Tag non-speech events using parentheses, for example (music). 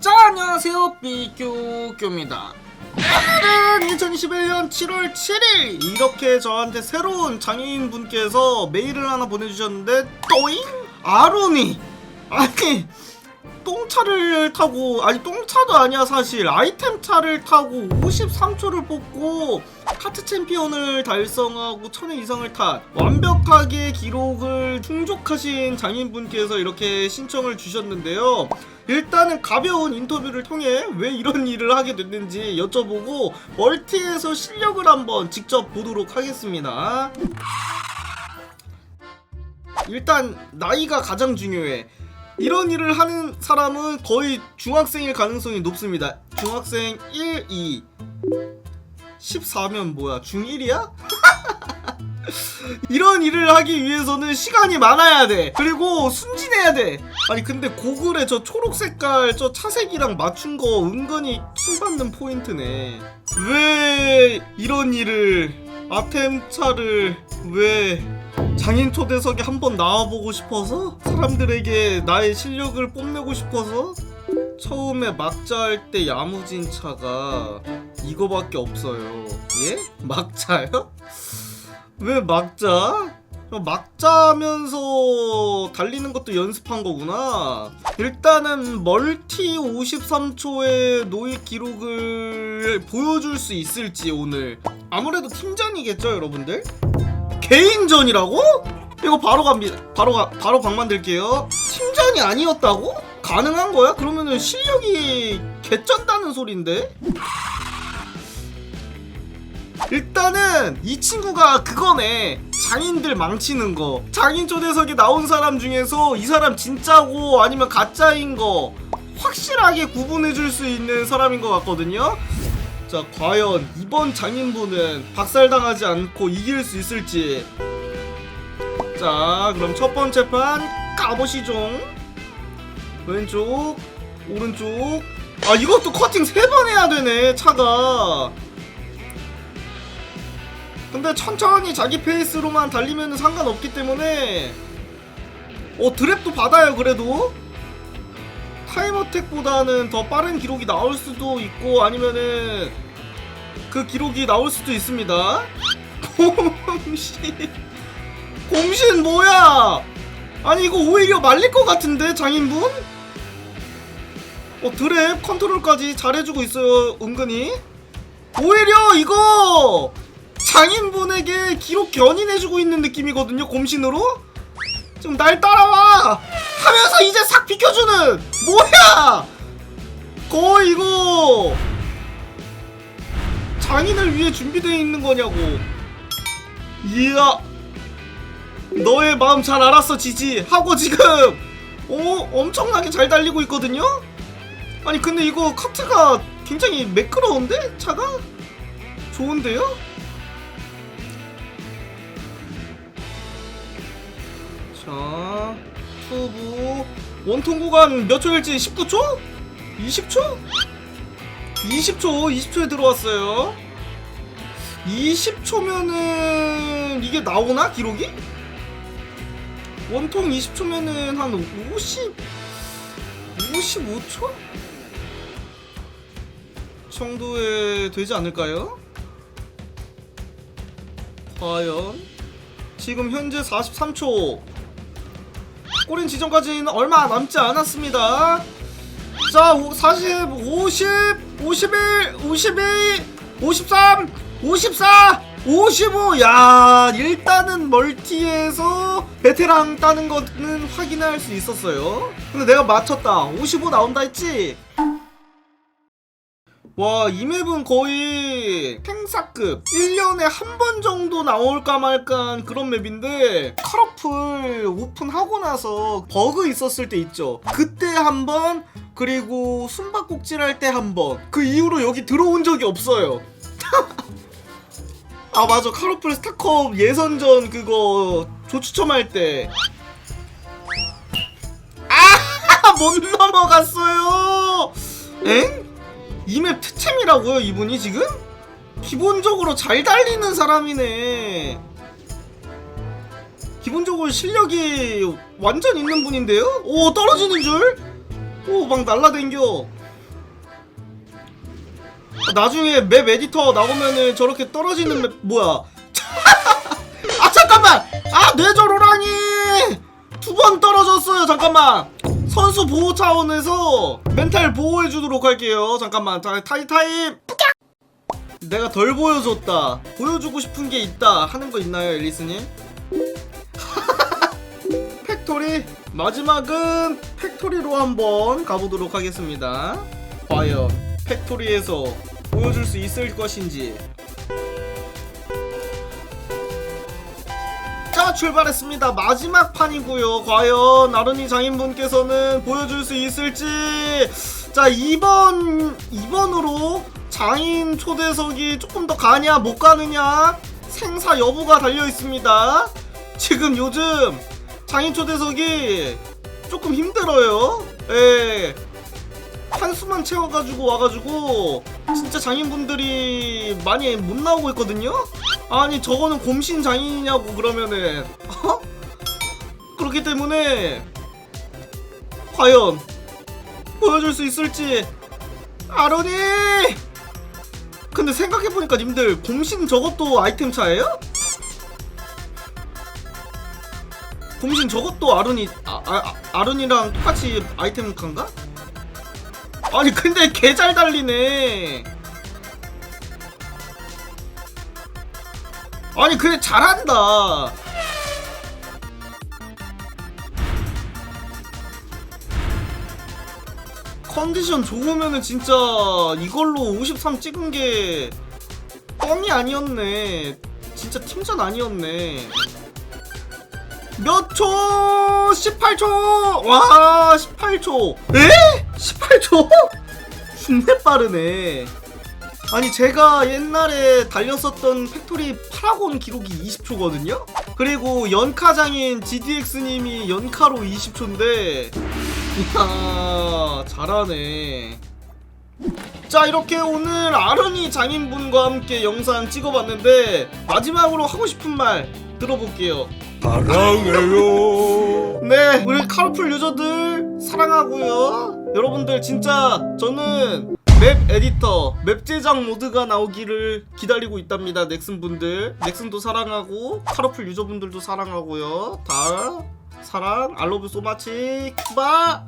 자 안녕하세요. 삐규규입니다. 오늘은 2021년 7월 7일! 이렇게 저한테 새로운 장애인분께서 메일을 하나 보내주셨는데 또잉? 아론이! 아니 똥차를 타고 아니 똥차도 아니야 사실. 아이템 차를 타고 53초를 뽑고 카트 챔피언을 달성하고 1000회 이상을 탄 완벽하게 기록을 충족하신 장인분께서 이렇게 신청을 주셨는데요. 일단은 가벼운 인터뷰를 통해 왜 이런 일을 하게 됐는지 여쭤보고 멀티에서 실력을 한번 직접 보도록 하겠습니다. 일단 나이가 가장 중요해. 이런 일을 하는 사람은 거의 중학생일 가능성이 높습니다. 중학생 1, 2. 14면 뭐야? 중1이야? (laughs) 이런 일을 하기 위해서는 시간이 많아야 돼. 그리고 순진해야 돼. 아니 근데 고글에 저 초록 색깔 저 차색이랑 맞춘 거 은근히 킹받는 포인트네. 왜 이런 일을 아템차를 왜 장인 초대석에 한번 나와보고 싶어서 사람들에게 나의 실력을 뽐내고 싶어서 처음에 막자 할 때 야무진 차가 이거밖에 없어요. 예? 막자요? 왜 막자? 막자면서 달리는 것도 연습한 거구나. 일단은 멀티 53초의 노예 기록을 보여줄 수 있을지 오늘 아무래도 팀전이겠죠, 여러분들? 개인전이라고? 이거 바로 갑니다. 바로 가, 바로 방 만들게요. 팀전이 아니었다고? 가능한 거야? 그러면은 실력이 개쩐다는 소린데? 일단은 이 친구가 그거네. 장인들 망치는 거. 장인 초대석에 나온 사람 중에서 이 사람 진짜고 아니면 가짜인 거 확실하게 구분해 줄 수 있는 사람인 것 같거든요. 자, 과연 이번 장인분은 박살당하지 않고 이길 수 있을지. 자, 그럼 첫 번째 판 까보시죠. 왼쪽, 오른쪽. 아, 이것도 커팅 세 번 해야 되네, 차가. 근데 천천히 자기 페이스로만 달리면 상관없기 때문에 어 드랩도 받아요 그래도 타임어택보다는 더 빠른 기록이 나올 수도 있고 아니면은 그 기록이 나올 수도 있습니다. (laughs) 곰신. 곰신 뭐야? 아니 이거 오히려 말릴 것 같은데 장인분? 어 드랩 컨트롤까지 잘해주고 있어요 은근히. 오히려 이거 장인분에게 기록 견인해주고 있는 느낌이거든요 곰신으로. 지금 날 따라와 하면서 이제 싹 비켜주는. 뭐야! 거의 이거 장인을 위해 준비되어 있는 거냐고. 이야 너의 마음 잘 알았어 지지. 하고 지금 어? 엄청나게 잘 달리고 있거든요? 아니 근데 이거 카트가 굉장히 매끄러운데? 차가? 좋은데요? 자, 투부 원통 구간 몇 초일지 19초? 20초? 20초, 20초에 들어왔어요. 20초면은 이게 나오나 기록이? 원통 20초면은 한 50, 55초 정도에 되지 않을까요? 과연 지금 현재 43초 꼬린 지점까지는 얼마 남지 않았습니다. 자 오- 40, 50, 51, 52, 53, 54, 55 야, 일단은 멀티에서 베테랑 따는 거는 확인할 수 있었어요. 근데 내가 맞췄다. 55 나온다 했지? 와, 이 맵은 거의 행사급 1년에 한 번 정도 나올까 말까 그런 맵인데 컬러풀 오픈하고 나서 버그 있었을 때 있죠. 그때 한 번, 그리고 숨바꼭질 할 때 한 번. 그 이후로 여기 들어온 적이 없어요. (laughs) 아, 맞아. 컬러풀 스타컵 예선전 그거 조추첨할 때. 아! (laughs) 못 넘어갔어요! 엥? 이 맵 특템이라고요 이분이 지금? 기본적으로 잘 달리는 사람이네 기본적으로 실력이 완전 있는 분인데요? 오 떨어지는 줄? 오 막 날라댕겨 나중에 맵 에디터 나오면은 저렇게 떨어지는 맵 뭐야 (laughs) 아 잠깐만 아 뇌절 호랑이 두 번 떨어졌어요 잠깐만 선수 보호 차원에서 멘탈 보호해 주도록 할게요. 잠깐만. 자, 타임 타임. 내가 덜 보여줬다. 보여주고 싶은 게 있다 하는 거 있나요 앨리스님? (laughs) 팩토리? 마지막은 팩토리로 한번 가보도록 하겠습니다. 과연 팩토리에서 보여줄 수 있을 것인지 자 출발했습니다. 마지막 판이고요. 과연 나른이 장인분께서는 보여줄 수 있을지. 자 2번 2번으로 장인 초대석이 조금 더 가냐 못 가느냐 생사 여부가 달려 있습니다. 지금 요즘 장인 초대석이 조금 힘들어요. 예. 한수만 채워가지고 와가지고 진짜 장인분들이 많이 못 나오고 있거든요 아니 저거는 곰신 장인이냐고 그러면은 어? 그렇기 때문에 과연 보여줄 수 있을지 아로니 근데 생각해보니까 님들 곰신 저것도 아이템 차예요? 곰신 저것도 아른이 아, 아, 아, 아른이랑 똑같이 아이템 칸가? 아니 근데 개 잘 달리네 아니 그래 잘한다 컨디션 좋으면은 진짜 이걸로 53 찍은 게 뻥이 아니었네 진짜 팀전 아니었네 몇 초? 18초! 와 18초 에? 18초? (laughs) 존내 빠르네 아니 제가 옛날에 달렸었던 팩토리 파라곤 기록이 20초거든요? 그리고 연카장인 GDX님이 연카로 20초인데 이야 잘하네 자 이렇게 오늘 아른이 장인분과 함께 영상 찍어봤는데 마지막으로 하고 싶은 말 들어볼게요 사랑해요. (laughs) 네, 우리 카르풀 유저들 사랑하고요. 여러분들 진짜 저는 맵 에디터, 맵 제작 모드가 나오기를 기다리고 있답니다. 넥슨 분들, 넥슨도 사랑하고 카르풀 유저분들도 사랑하고요. 다 사랑, 알로브 소마치, 바.